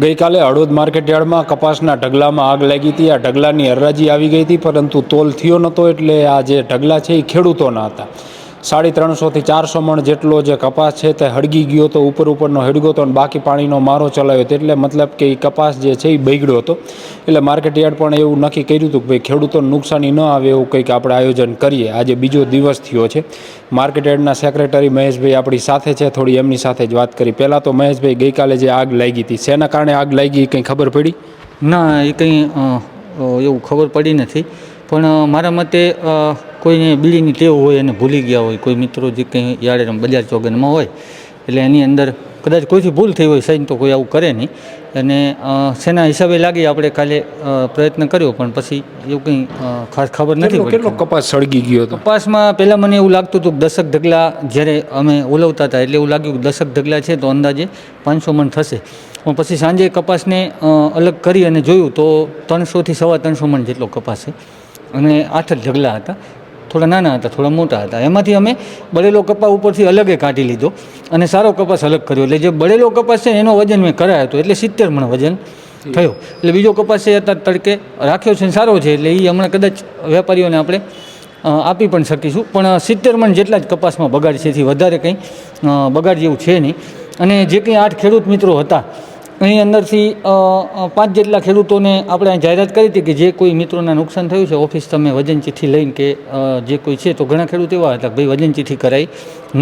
ગઈકાલે હળવદ માર્કેટયાર્ડમાં કપાસના ઢગલામાં આગ લાગી હતી. આ ઢગલાની હરરાજી આવી ગઈ હતી, પરંતુ તોલ થયો નહોતો એટલે આ જે ઢગલા છે એ ખેડૂતોના હતા. સાડી ત્રણસોથી ચારસો મણ જેટલો જે કપાસ છે તે હળગી ગયો હતો ઉપર ઉપરનો હળગ્યો હતો અને બાકી પાણીનો મારો ચલાવ્યો હતો. એટલે મતલબ કે એ કપાસ જે છે એ બગડ્યો હતો. એટલે માર્કેટયાર્ડ પણ એવું નક્કી કર્યું હતું કે ભાઈ ખેડૂતોને નુકસાની ન આવે એવું કંઈક આપણે આયોજન કરીએ. આજે બીજો દિવસ થયો છે. માર્કેટયાર્ડના સેક્રેટરી મહેશભાઈ આપણી સાથે છે, થોડી એમની સાથે જ વાત કરી. પહેલાં તો મહેશભાઈ ગઈકાલે જે આગ લાગી હતી, શેના કારણે આગ લાગી કંઈ ખબર પડી? ના, એ કંઈ એવું ખબર પડી નથી. પણ મારા મતે કોઈને બીડીની ટેવ હોય અને ભૂલી ગયા હોય કોઈ મિત્રો જે કંઈ યાડે બજાર ચોગનમાં હોય એટલે એની અંદર કદાચ કોઈથી ભૂલ થઈ હોય સાઈન તો કોઈ આવું કરે નહીં. અને શેના હિસાબે લાગી આપણે કાલે પ્રયત્ન કર્યો પણ પછી એવું કંઈ ખાસ ખબર નથી કેટલો કેટલો કપાસ સળગી ગયો હતો? કપાસમાં પહેલાં મને એવું લાગતું હતું દશક ઢગલા જ્યારે અમે ઓલવતા હતા એટલે એવું લાગ્યું કે દશક ઢગલા છે તો અંદાજે પાંચસો મણ થશે. પણ પછી સાંજે કપાસને અલગ કરી અને જોયું તો ત્રણસોથી સવા ત્રણસો મણ જેટલો કપાસ છે. અને આઠ જ ઢગલા હતા. થોડા નાના હતા, થોડા મોટા હતા. એમાંથી અમે બળેલો કપાસ ઉપરથી અલગે કાઢી લીધો અને સારો કપાસ અલગ કર્યો. એટલે જે બળેલો કપાસ છે એનો વજન મેં કરાયો હતો, એટલે સિત્તેર મણ વજન થયો. એટલે બીજો કપાસ છે અત્યારે તડકે રાખ્યો છે સારો છે, એટલે એ હમણાં કદાચ વેપારીઓને આપણે આપી પણ શકીશું. પણ સિત્તેર મણ જેટલા જ કપાસમાં બગાડ છે, એથી વધારે કંઈ બગાડ જેવું છે નહીં. અને જે કંઈ આઠ ખેડૂત મિત્રો હતા અહીં અંદરથી પાંચ જેટલા ખેડૂતોને આપણે જાહેરાત કરી હતી કે જે કોઈ મિત્રોના નુકસાન થયું છે, ઓફિસ તમે વજન ચિઠ્ઠી લઈને કે જે કોઈ છે, તો ઘણા ખેડૂત એવા હતા ભાઈ વજન ચિઠ્ઠી કરાઈ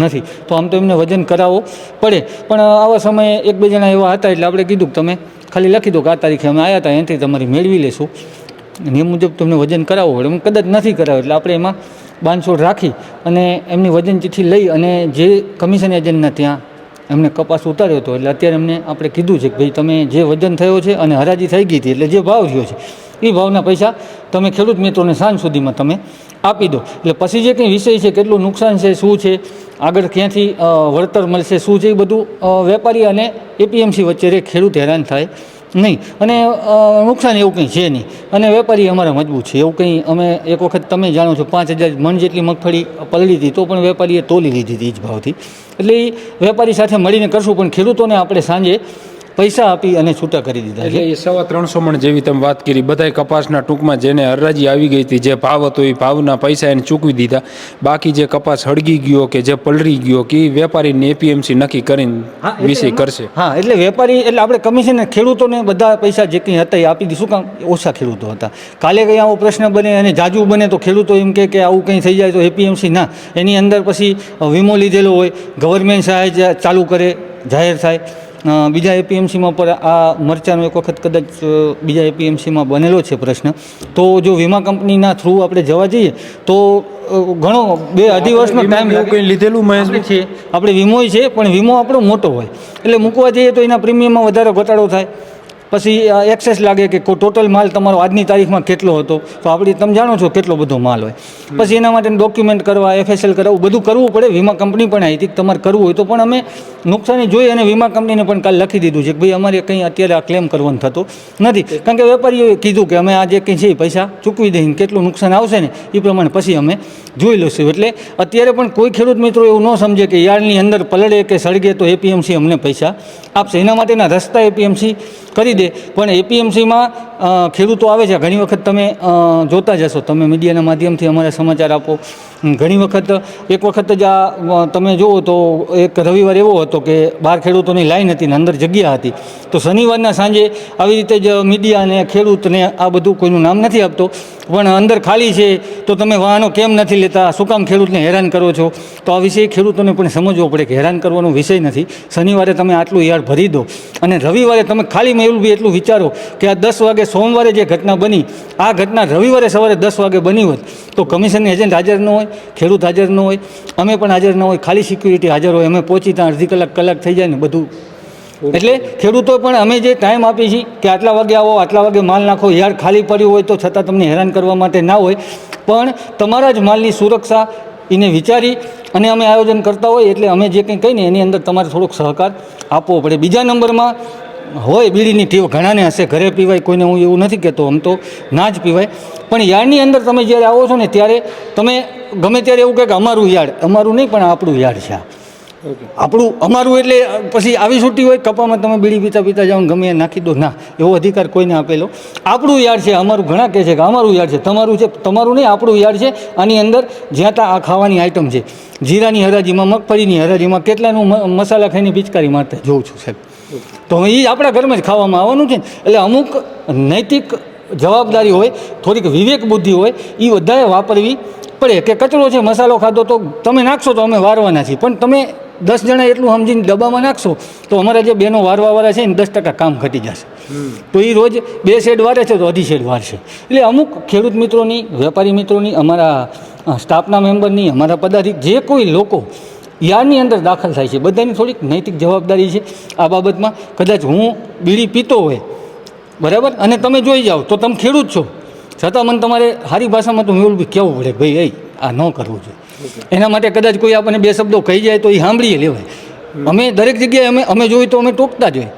નથી. તો આમ તો એમને વજન કરાવવો પડે. પણ આવા સમયે એક બે જણા એવા હતા એટલે આપણે કીધું કે તમે ખાલી લખી દો કે આ તારીખે અમે આવ્યા હતા એનાથી તમારી મેળવી લેશું. નિયમ મુજબ તમને વજન કરાવવું પડે. એમ કદાચ નથી કરાવ્યું એટલે આપણે એમાં બાંધછોડ રાખી અને એમની વજન ચિઠ્ઠી લઈ અને જે કમિશન એજન્ટના ત્યાં એમને કપાસ ઉતાર્યો હતો. એટલે અત્યારે એમને આપણે કીધું છે કે ભાઈ તમે જે વજન થયો છે અને હરાજી થઈ ગઈ હતી, એટલે જે ભાવ થયો છે, એ ભાવના પૈસા તમે ખેડૂત મિત્રોને સાંજ સુધીમાં તમે આપી દો. એટલે પછી જે કંઈ વિષય છે, કેટલું નુકસાન છે, શું છે, આગળ ક્યાંથી વળતર મળશે, શું છે, એ બધું વેપારી અને એપીએમસી વચ્ચે ખેડૂત હેરાન થાય. નહીં. અને નુકસાન એવું કંઈ છે નહીં. અને વેપારી અમારા મજબૂત છે. એવું કંઈ અમે એક વખત તમે જાણો છો, પાંચ હજાર મણ જેટલી મગફળી પલળી હતી, તો પણ વેપારીએ તોલી લીધી હતી એ જ ભાવથી. એટલે એ વેપારી સાથે મળીને કરશું, પણ ખેડૂતોને આપણે સાંજે પૈસા આપી અને છૂટા કરી દીધા એટલે એ સવા ત્રણસો મણ જેવી તમે વાત કરી બધાય કપાસના ટૂંકમાં જેને હરરાજી આવી ગઈ હતી જે ભાવ હતો એ ભાવના પૈસા એને ચૂકવી દીધા. બાકી જે કપાસ હળગી ગયો કે જે પલળી ગયો કે એ વેપારીને એપીએમસી નક્કી કરીને વિષય કરશે. હા એટલે વેપારી એટલે આપણે કમિશન ખેડૂતોને બધા પૈસા જે કંઈ હતા એ આપી દીધું. શું કામ? ઓછા ખેડૂતો હતા. કાલે કંઈ આવો પ્રશ્ન બને અને જાજુ બને તો ખેડૂતો એમ કે આવું કંઈ થઈ જાય તો એપીએમસી ના. એની અંદર પછી વીમો લીધેલો હોય ગવર્મેન્ટ સહાય ચાલુ કરે જાહેર થાય. બીજા એપીએમસીમાં પર આ મરચાનો એક વખત કદાચ બીજા એપીએમસીમાં બનેલો છે પ્રશ્ન. તો જો વીમા કંપનીના થ્રુ આપણે જવા જઈએ તો ઘણો બે અઢી વર્ષનો ટાઈમ કંઈ લીધેલું મહેશ? છે આપણે વીમોય છે પણ વીમો આપણો મોટો હોય. એટલે મૂકવા જઈએ તો એના પ્રીમિયમમાં વધારે ઘટાડો થાય. પછી એક્સેસ લાગે કે ટોટલ માલ તમારો આજની તારીખમાં કેટલો હતો? તો આપણે તમે જાણો છો કેટલો બધો માલ હોય. પછી એના માટે ડોક્યુમેન્ટ કરવા એફએસએલ કરાવવું બધું કરવું પડે. વીમા કંપની પણ આવી હતી તમારે કરવું હોય તો પણ અમે નુકસાની જોઈ અને વીમા કંપનીને પણ કાલ લખી દીધું છે કે ભાઈ અમારે કંઈ અત્યારે આ ક્લેમ કરવાનું થતું નથી. કારણ કે વેપારીઓએ કીધું કે અમે આ જે કંઈ છે પૈસા ચૂકવી દઈને કેટલું નુકસાન આવશે ને એ પ્રમાણે પછી અમે જોઈ લઈશું. એટલે અત્યારે પણ કોઈ ખેડૂત મિત્રો એવું ન સમજે કે યાર્ડની અંદર પલળે કે સળગે તો એપીએમસી અમને પૈસા આપશે. એના માટેના રસ્તા એપીએમસી કરી દે પણ એપીએમસીમાં ખેડૂતો આવે છે. ઘણી વખત તમે જોતા જશો તમે મીડિયાના માધ્યમથી અમારા સમાચાર આપો. ઘણી વખત એક વખત જ આ તમે જુઓ તો એક રવિવાર એવો હતો કે બહાર ખેડૂતોની લાઈન હતી ને અંદર જગ્યા હતી. તો શનિવારના સાંજે આવી રીતે જ મીડિયા અને ખેડૂતને આ બધું કોઈનું નામ નથી આપતો. પણ અંદર ખાલી છે, તો તમે વાહનો કેમ નથી લેતા? શું કામ ખેડૂતને હેરાન કરો છો? તો આ વિષય ખેડૂતોને પણ સમજવો પડે કે હેરાન કરવાનો વિષય નથી. શનિવારે તમે આટલું યાર ભરી દો. અને રવિવારે તમે ખાલી મેં એવું બી એટલું વિચારો કે આ દસ વાગે સોમવારે જે ઘટના બની, આ ઘટના રવિવારે સવારે દસ વાગે બની હોત, તો કમિશનની એજન્ટ હાજર ન હોય, ખેડૂત હાજર ન હોય, અમે પણ હાજર ન હોય, ખાલી સિક્યુરિટી હાજર હોય, અમે પહોંચી ત્યાં અડધી કલાક કલાક થઈ જાય ને બધું. એટલે ખેડૂતો પણ અમે જે ટાઈમ આપીએ છીએ કે આટલા વાગે આવો, આટલા વાગે માલ નાખો યાર ખાલી પડ્યું હોય તો છતાં તમને હેરાન કરવા માટે ના હોય, પણ તમારા જ માલની સુરક્ષા એને વિચારી અને અમે આયોજન કરતા હોય, એટલે અમે જે કંઈ કહીને એની અંદર તમારે થોડોક સહકાર આપવો પડે. બીજા નંબરમાં હોય બીડીની ટીવ ઘણાને હશે ઘરે પીવાય કોઈને હું એવું નથી કહેતો આમ તો ના જ પીવાય. પણ યાર્ડની અંદર તમે જ્યારે આવો છો ને ત્યારે તમે ગમે ત્યારે એવું કહે કે અમારું યાર્ડ અમારું નહીં પણ આપણું યાર્ડ છે આ. આપણું અમારું એટલે પછી આવી છૂટી હોય કપામાં તમે બીડી પીતા પીતા જાઓ ગમે એ નાખી દો ના એવો અધિકાર કોઈને આપેલો. આપણું યાર્ડ છે અમારું ઘણા કહે છે કે અમારું યાર્ડ છે તમારું છે તમારું નહીં આપણું યાર્ડ છે આની અંદર જ્યાં ત્યાં આ ખાવાની આઈટમ છે. જીરાની હરાજીમાં મગફળીની હરાજીમાં કેટલાનું મસાલા ખાઈને પિચકારી મારતા જોઉં છું સાહેબ. તો એ આપણા ઘરમાં જ ખાવામાં આવવાનું છે એટલે અમુક નૈતિક જવાબદારી હોય થોડીક વિવેક બુદ્ધિ હોય એ બધાએ વાપરવી પડે. કે કચરો છે મસાલો ખાધો તો તમે નાખશો તો અમે વારવાના છીએ. પણ તમે દસ જણા એટલું સમજીને ડબ્બામાં નાખશો તો અમારા જે બેનો વારવાવાળા છે ને દસ ટકા કામ ઘટી જશે. તો એ રોજ બે શેડ વારે છે તો અઢી શેડ વારશે એટલે અમુક ખેડૂત મિત્રોની વેપારી મિત્રોની અમારા સ્ટાફના મેમ્બરની અમારા પદાધિક જે કોઈ લોકો યારની અંદર દાખલ થાય છે. બધાની થોડીક નૈતિક જવાબદારી છે આ બાબતમાં. કદાચ હું બીડી પીતો હોય, બરાબર? અને તમે જોઈ જાઓ, તો તમે ખેડૂત છો. છતાં મને તમારે સારી ભાષામાં તો મેળવું કહેવું પડે? ભાઈ, એ આ ન કરવું જોઈએ. એના માટે કદાચ કોઈ આપણને બે શબ્દો કહી જાય તો એ સાંભળીએ લેવાય. અમે દરેક જગ્યાએ અમે અમે જોઈએ તો અમે ટોકતા જ હોય.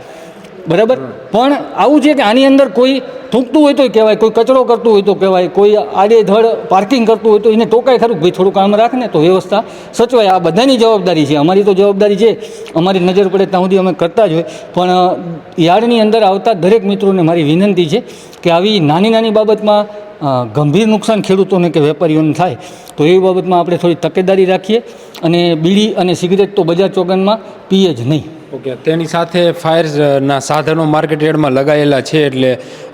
બરાબર? પણ આવું છે કે આની અંદર કોઈ થૂંકતું હોય તો કહેવાય, કોઈ કચરો કરતું હોય તો કહેવાય, કોઈ આડેધડ પાર્કિંગ કરતું હોય તો એને ટોકાય ખરું. ભાઈ, થોડું કામ રાખે ને તો વ્યવસ્થા સચવાય. આ બધાની જવાબદારી છે. અમારી તો જવાબદારી છે. અમારી નજર પડે ત્યાં સુધી અમે કરતા જ હોય. પણ યાર્ડની અંદર આવતા દરેક મિત્રોને મારી વિનંતી છે કે આવી નાની નાની બાબતમાં ગંભીર નુકસાન ખેડૂતોને કે વેપારીઓને થાય, તો એ બાબતમાં આપણે થોડી તકેદારી રાખીએ અને બીડી અને સિગરેટ તો બજાર ચોગનમાં પીએ જ નહીં. ઓકે, તેની સાથે ફાયરના સાધનો માર્કેટ યાર્ડમાં લગાયેલા છે એટલે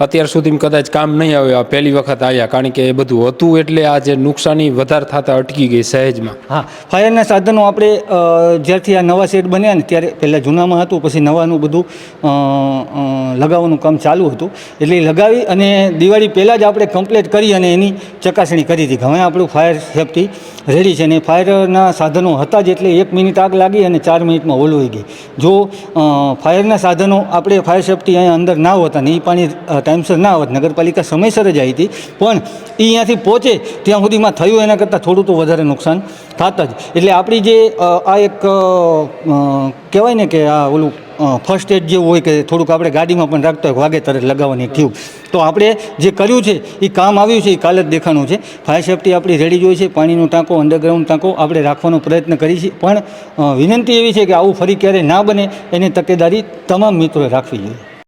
અત્યાર સુધી કદાચ કામ નહીં આવ્યા પહેલી વખત આવ્યા કારણ કે એ બધું હતું એટલે આ જે નુકસાની વધારે થતા અટકી ગઈ સહેજમાં. હા ફાયરના સાધનો આપણે જ્યારથી આ નવા સેટ બન્યા ને ત્યારે પહેલાં જૂનામાં હતું, પછી નવાનું બધું લગાવવાનું કામ ચાલુ હતું. એટલે લગાવી અને દિવાળી પહેલાં જ આપણે કમ્પ્લીટ કરી અને એની ચકાસણી કરી હતી હવે આપણું ફાયર સેફટી રેડી છે અને ફાયરના સાધનો હતા જ એટલે એક મિનિટ આગ લાગી અને ચાર મિનિટમાં ઓલવાઈ ગઈ. જો ફાયરના સાધનો આપણે ફાયર સેફટી અહીંયા અંદર ના હોતા ને એ પાણી ટાઈમસર ના હોત, નગરપાલિકા સમયસર જ આવી હતી. પણ એ અહીંયાથી પહોંચે ત્યાં સુધીમાં થયું એના કરતાં થોડું તો વધારે નુકસાન થતા જ. એટલે આપણી જે આ એક કહેવાય ને કે આ ઓલું ફર્સ્ટ એડ જેવું હોય કે થોડુંક આપણે ગાડીમાં પણ રાખતા હોય, વાગે તરત લગાવવાની ટ્યુબ તો આપણે જે કર્યું છે, એ કામ આવ્યું છે, એ કાલે જ દેખાણું છે. ફાયર સેફટી આપણી રેડી જોઈ છે, પાણીનો ટાંકો અંડરગ્રાઉન્ડ ટાંકો આપણે રાખવાનો પ્રયત્ન કરી છે. પણ વિનંતી એવી છે કે આવું ફરી ક્યારેય ના બને, એની તકેદારી તમામ મિત્રોએ રાખવી જોઈએ.